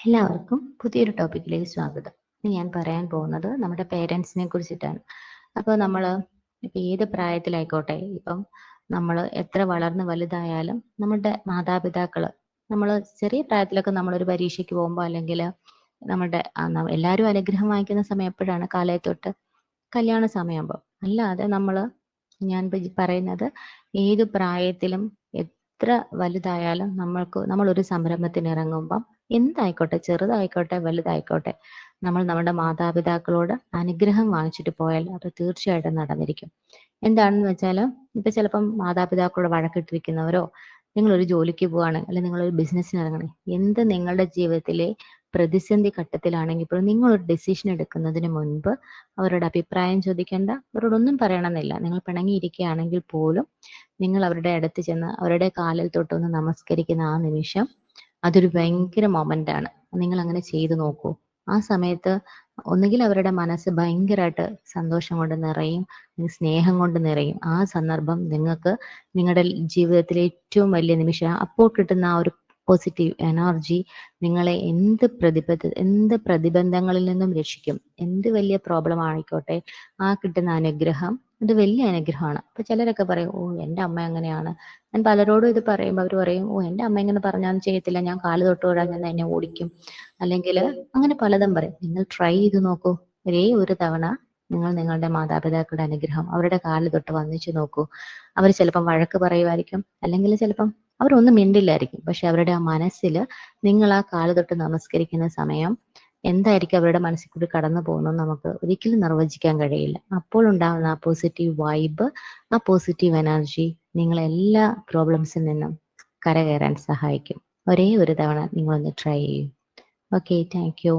എല്ലാവർക്കും പുതിയൊരു ടോപ്പിക്കിലേക്ക് സ്വാഗതം. ഇന്ന് ഞാൻ പറയാൻ പോകുന്നത് നമ്മുടെ പേരൻസിനെ കുറിച്ചിട്ടാണ്. അപ്പോൾ നമ്മൾ ഇപ്പം ഏത് പ്രായത്തിലായിക്കോട്ടെ ഇപ്പം നമ്മൾ എത്ര വളർന്ന് വലുതായാലും നമ്മുടെ മാതാപിതാക്കൾ നമ്മൾ ചെറിയ പ്രായത്തിലൊക്കെ നമ്മളൊരു പരീക്ഷയ്ക്ക് പോകുമ്പോൾ അല്ലെങ്കിൽ നമ്മുടെ എല്ലാവരും അനുഗ്രഹം വാങ്ങിക്കുന്ന സമയം എപ്പോഴാണ് കാലയത്തൊട്ട് കല്യാണ സമയമാകുമ്പോൾ അല്ലാതെ നമ്മൾ ഞാൻ പറയുന്നത് ഏത് പ്രായത്തിലും എത്ര വലുതായാലും നമ്മൾക്ക് നമ്മളൊരു സംരംഭത്തിന് ഇറങ്ങുമ്പം എന്തായിക്കോട്ടെ ചെറുതായിക്കോട്ടെ വലുതായിക്കോട്ടെ നമ്മൾ നമ്മുടെ മാതാപിതാക്കളോട് അനുഗ്രഹം വാങ്ങിച്ചിട്ട് പോയാൽ അത് തീർച്ചയായിട്ടും നടന്നിരിക്കും. എന്താണെന്ന് വെച്ചാൽ ഇപ്പൊ ചിലപ്പം മാതാപിതാക്കളോട് വഴക്കിട്ടിരിക്കുന്നവരോ നിങ്ങൾ ഒരു ജോലിക്ക് പോവാണ് അല്ലെങ്കിൽ നിങ്ങൾ ഒരു ബിസിനസ്സിന് ഇറങ്ങണേ എന്ത് നിങ്ങളുടെ ജീവിതത്തിലെ പ്രതിസന്ധി ഘട്ടത്തിലാണെങ്കിൽ പോലും ഒരു ഡെസിഷൻ എടുക്കുന്നതിന് മുൻപ് അവരോട് അഭിപ്രായം ചോദിക്കേണ്ട അവരോടൊന്നും പറയണമെന്നില്ല. നിങ്ങൾ പിണങ്ങിയിരിക്കുകയാണെങ്കിൽ പോലും നിങ്ങൾ അവരുടെ അടുത്ത് ചെന്ന് അവരുടെ കാലിൽ തൊട്ടൊന്ന് നമസ്കരിക്കുന്ന ആ നിമിഷം അതൊരു ഭയങ്കര മൊമെന്റ് ആണ്. നിങ്ങൾ അങ്ങനെ ചെയ്തു നോക്കൂ. ആ സമയത്ത് ഒന്നുകിൽ അവരുടെ മനസ്സ് ഭയങ്കരമായിട്ട് സന്തോഷം കൊണ്ട് നിറയും സ്നേഹം കൊണ്ട് നിറയും. ആ സന്ദർഭം നിങ്ങൾക്ക് നിങ്ങളുടെ ജീവിതത്തിലെ ഏറ്റവും വലിയ നിമിഷം അപ്പോൾ കിട്ടുന്ന ആ ഒരു പോസിറ്റീവ് എനർജി നിങ്ങളെ എന്ത് പ്രതിബദ്ധ എന്ത് പ്രതിബന്ധങ്ങളിൽ നിന്നും രക്ഷിക്കും? എന്ത് വലിയ പ്രോബ്ലം ആയിക്കോട്ടെ ആ കിട്ടുന്ന അനുഗ്രഹം അത് വലിയ അനുഗ്രഹമാണ്. അപ്പൊ ചിലരൊക്കെ പറയും ഓ എന്റെ അമ്മ അങ്ങനെയാണ്. ഞാൻ പലരോടും ഇത് പറയുമ്പോൾ അവർ പറയും ഓ എന്റെ അമ്മ ഇങ്ങനെ പറഞ്ഞാൽ ചെയ്യത്തില്ല ഞാൻ കാൽ തൊട്ട് വിടാൻ ഞാൻ എന്നെ ഓടിക്കും. അല്ലെങ്കിൽ അങ്ങനെ പലതും പറയും. നിങ്ങൾ ട്രൈ ചെയ്ത് നോക്കൂ. ഒരേ ഒരു തവണ നിങ്ങൾ നിങ്ങളുടെ മാതാപിതാക്കളുടെ അനുഗ്രഹം അവരുടെ കാലിൽ തൊട്ട് വന്നിച്ചു നോക്കൂ. അവർ ചിലപ്പം വഴക്ക് പറയുമായിരിക്കും അല്ലെങ്കിൽ ചിലപ്പം അവരൊന്നും മിണ്ടില്ലായിരിക്കും. പക്ഷെ അവരുടെ ആ മനസ്സിൽ നിങ്ങൾ ആ കാൽ തൊട്ട് നമസ്കരിക്കുന്ന സമയം എന്തായിരിക്കും അവരുടെ മനസ്സിൽ കൂടി കടന്നു പോകുന്നത് നമുക്ക് ഒരിക്കലും നിർവചിക്കാൻ കഴിയില്ല. അപ്പോൾ ഉണ്ടാകുന്ന ആ പോസിറ്റീവ് വൈബ് ആ പോസിറ്റീവ് എനർജി നിങ്ങളെ എല്ലാ പ്രോബ്ലംസിൽ നിന്നും കരകയറാൻ സഹായിക്കും. ഒരേ ഒരു തവണ നിങ്ങളൊന്ന് ട്രൈ ചെയ്യും. Okay thank you